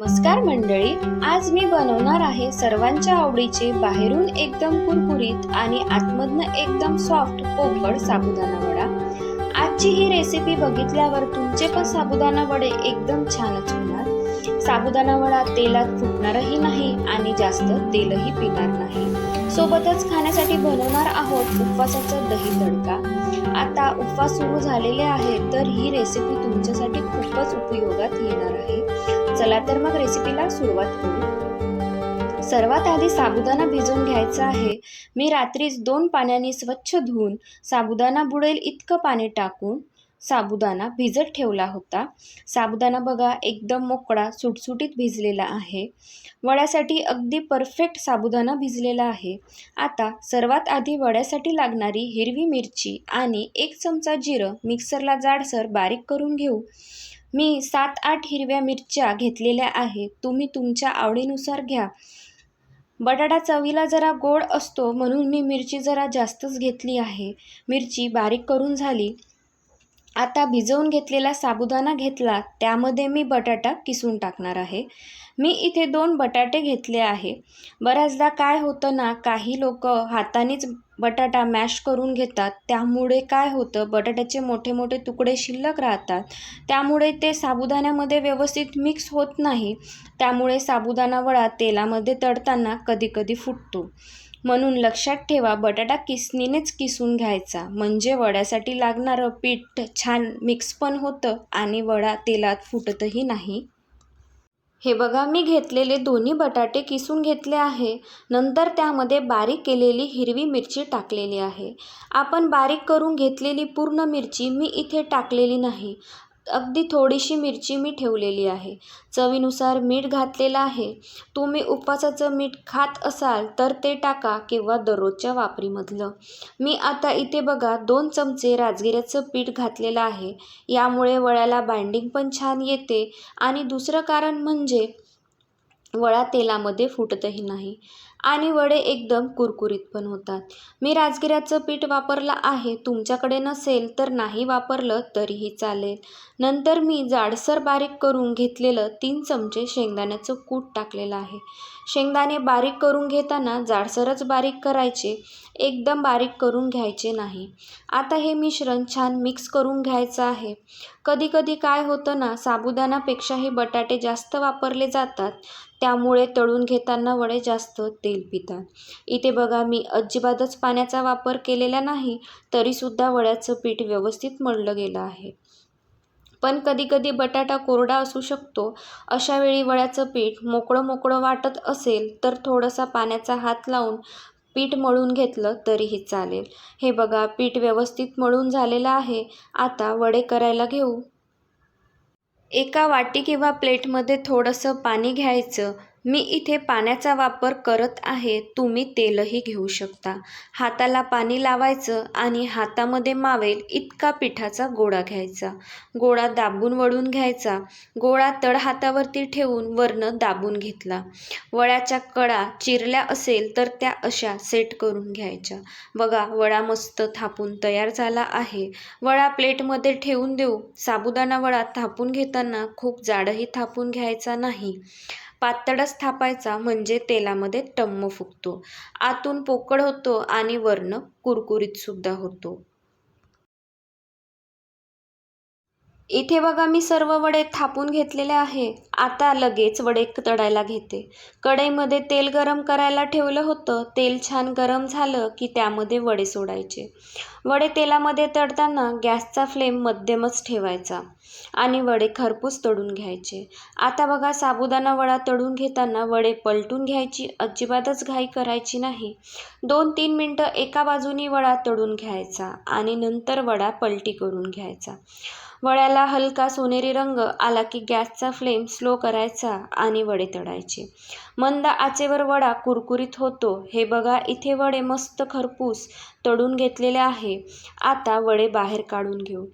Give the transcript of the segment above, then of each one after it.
नमस्कार मंडळी आज मी बनवणार आहे सर्वांच्या आवडीचे बाहेरून एकदम कुरकुरीत आणि आतमधनं एकदम सॉफ्ट पोकळ साबुदाणा वडा. आजची ही रेसिपी बघितल्यावर तुमचे पण साबुदाणा वडे एकदम छानच होणार. साबुदाणा वडा तेलात फुटणारही नाही आणि जास्त तेलही पिणार नाही. सोबतच खाण्यासाठी बनवणार आहोत उपवासाचा दही तडका. आता उपवास सुरू झालेले आहे तर ही रेसिपी तुमच्यासाठी खूपच उपयोगात येणार आहे. चला तर मग रेसिपीला सुरुवात करू. सर्वात आधी साबुदाणा भिजवून घ्यायचा आहे. मी रात्रीच दोन पाण्याने स्वच्छ धुवून साबुदाणा बुडेल इतकं पाणी टाकून साबुदाणा भिजत ठेवला होता. साबुदाणा बघा एकदम मोकळा सुटसुटीत भिजलेला आहे. वड्यासाठी अगदी परफेक्ट साबुदाणा भिजलेला आहे. आता सर्वात आधी वड्यासाठी लागणारी हिरवी मिरची आणि एक चमचा जिरं मिक्सरला जाडसर बारीक करून घेऊ. मी सात आठ हिरव्या मिरच्या घेतलेल्या आहे तुम्ही तुमच्या आवडीनुसार घ्या. बटाटा चवीला जरा गोड असतो म्हणून मी मिरची जरा जास्तच घेतली आहे. मिरची बारीक करून झाली. आता भिजवून घेतलेला साबुदाणा घेतला त्यामध्ये मी बटाटा किसून टाकणार आहे. मी इथे दोन बटाटे घेतले आहे. बऱ्याचदा काय होतं ना काही लोक हातानेच बटाटा मॅश करून घेतात. त्यामुळे काय होतं बटाट्याचे मोठे मोठे तुकडे शिल्लक राहतात. त्यामुळे ते साबुदाण्यामध्ये व्यवस्थित मिक्स होत नाही. त्यामुळे साबुदाणा वडा तेलामध्ये तळताना कधीकधी फुटतो. म्हणून लक्षात ठेवा बटाटा किसणीनेच किसून घ्यायचा. म्हणजे वड्यासाठी लागणारं पीठ छान मिक्स पण होतं आणि वडा तेलात फुटतही नाही. हे बघा मी घेतलेले दोन्ही बटाटे किसून घेतले आहे. नंतर त्यामध्ये बारीक केलेली हिरवी मिरची टाकलेली आहे. आपण बारीक करून घेतलेली पूर्ण मिरची मी इथे टाकलेली नाही. अगदी थोडीशी मिरची मी ठेवलेली आहे. चवीनुसार मीठ घातलेलं आहे. तुम्ही उपवासाचं मीठ खात असाल तर ते टाका किंवा दररोजच्या वापरीमधलं. मी आता इथे बघा दोन चमचे राजगिऱ्याचं पीठ घातलेलं आहे. यामुळे वळ्याला बाइंडिंग पण छान येते. आणि दुसरं कारण म्हणजे वळा तेलामध्ये फुटतही नाही. आणि वडे एकदम कुरकुरीत पण होतात. मी राजगिऱ्याचं पीठ वापरलं आहे तुमच्याकडे नसेल तर नाही वापरलं तरीही चालेल. नंतर मी जाडसर बारीक करून घेतलेलं तीन चमचे शेंगदाण्याचं कूट टाकलेलं आहे. शेंगदाणे बारीक करून घेताना जाडसरच बारीक करायचे एकदम बारीक करून घ्यायचे नाही. आता हे मिश्रण छान मिक्स करून घ्यायचं आहे. कधी कधी काय होतं ना साबुदाणापेक्षाही बटाटे जास्त वापरले जातात त्यामुळे तळून घेताना वडे जास्त तेल पितात इथे बघा मी अजिबातच पाण्याचा वापर केलेला नाही तरीसुद्धा वड्याचं पीठ व्यवस्थित मळलं गेलं आहे. पण कधीकधी बटाटा कोरडा असू शकतो. अशा वेळी वड्याचं पीठ मोकळं मोकळं वाटत असेल तर थोडासा पाण्याचा हात लावून पीठ मळून घेतलं तरीही चालेल. हे बघा पीठ व्यवस्थित मळून झालेलं आहे. आता वडे करायला घेऊ. एका वाटी किंवा प्लेटमध्ये थोडंसं पाणी घ्यायचं. मी इथे पाण्याचा वापर करत आहे तुम्ही तेलही घेऊ शकता. हाताला पाणी लावायचं आणि हातामध्ये मावेल इतका पिठाचा गोळा घ्यायचा. गोळा दाबून वळून घ्यायचा. गोळा तळ हातावरती ठेवून वरनं दाबून घेतला. वळ्याच्या कडा चिरल्या असेल तर त्या अशा सेट करून घ्यायच्या. बघा वडा मस्त थापून तयार झाला आहे. वडा प्लेटमध्ये ठेवून देऊ. साबुदाणा वडा थापून घेताना खूप जाडही थापून घ्यायचा नाही. पातळच थापायचा म्हणजे तेलामध्ये टम्म फुगतो. आतून पोकळ होतो आणि वर्ण कुरकुरीत सुद्धा होतो. इथे बघा मी सर्व वडे थापून घेतलेले आहे. आता लगेच वडे तळायला घेते. कढईमध्ये तेल गरम करायला ठेवलं होतं. तेल छान गरम झालं की त्यामध्ये वडे सोडायचे. वडे तेलामध्ये तळताना गॅसचा फ्लेम मध्यमच ठेवायचा आणि वडे खरपूस तळून घ्यायचे. आता बघा साबुदाणा वडा तळून घेताना वडे पलटून घ्यायची अजिबातच घाई करायची नाही. दोन तीन मिनटं एका बाजूनी वडा तळून घ्यायचा आणि नंतर वडा पलटी करून घ्यायचा. वड्याला हलका सोनेरी रंग आला की गॅसचा फ्लेम स्लो स्लो करायचा आणि वडे तळायचे. मंद आचेवर वडा कुरकुरीत होतो. हे बघा इथे वडे मस्त खरपूस तळून घेतलेले आहे. आता वडे बाहेर काढून घेऊ.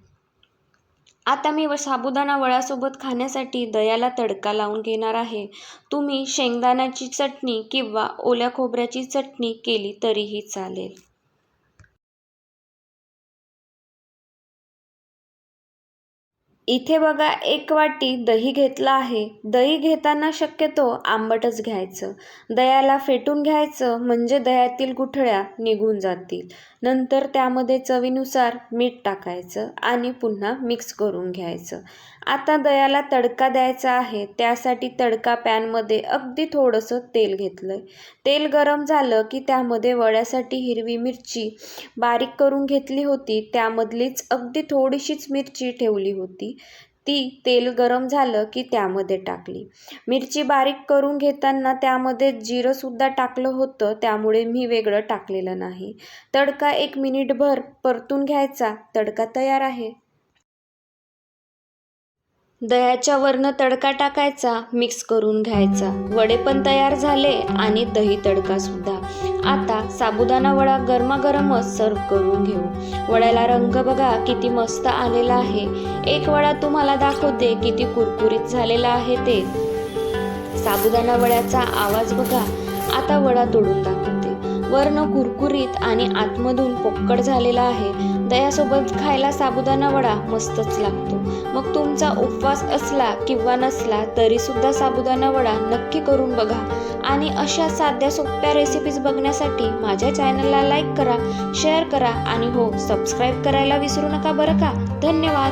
आता मी साबुदाणा वड्यासोबत खाण्यासाठी दह्याला तडका लावून घेणार आहे. तुम्ही शेंगदाण्याची चटणी किंवा ओल्या खोबऱ्याची चटणी केली तरीही चालेल. इथे बघा एक वाटी दही घेतलं आहे. दही घेताना शक्यतो आंबटच घ्यायचं. दह्याला फेटून घ्यायचं म्हणजे दह्यातील गुठळ्या निघून जातील. नंतर त्यामध्ये चवीनुसार मीठ टाकायचं आणि पुन्हा मिक्स करून घ्यायचं. आता दह्याला तडका द्यायचा आहे. त्यासाठी तडका पॅनमध्ये अगदी थोडंसं तेल घेतलं आहे तेल गरम झालं की त्यामध्ये वड्यासाठी हिरवी मिरची बारीक करून घेतली होती. त्यामधलीच अगदी थोडीशीच मिरची ठेवली होती. ती तेल गरम झालं की त्यामध्ये टाकली. मिरची बारीक करून घेताना त्यामध्ये जिरंसुद्धा टाकलं होतं त्यामुळे मी वेगळं टाकलेलं नाही. तडका एक मिनिटभर परतून घ्यायचा. तडका तयार आहे. दह्याच्या वरनं तडका टाकायचा मिक्स करून घ्यायचा. वडे पण तयार झाले आणि दही तडका सुद्धा. आता साबुदाणा वडा गरमागरमच सर्व करून घेऊ. वड्याला रंग बघा किती मस्त आलेला आहे. एक वडा तुम्हाला दाखवते किती कुरकुरीत झालेला आहे ते. साबुदाणा वड्याचा आवाज बघा आता वडा तोडून दाखवते. वर्ण कुरकुरीत आणि आतमधून पोक्कड झालेला आहे. दह्यासोबत खायला साबुदाणा वडा मस्तच लागतो. मग तुमचा उपवास असला किंवा नसला तरी सुद्धा साबुदाणा वडा नक्की करून बघा. आणि अशा साध्या सोप्या रेसिपीज बघण्यासाठी माझ्या चॅनलला लाईक करा शेअर करा आणि हो सबस्क्राईब करायला विसरू नका बरं का? धन्यवाद!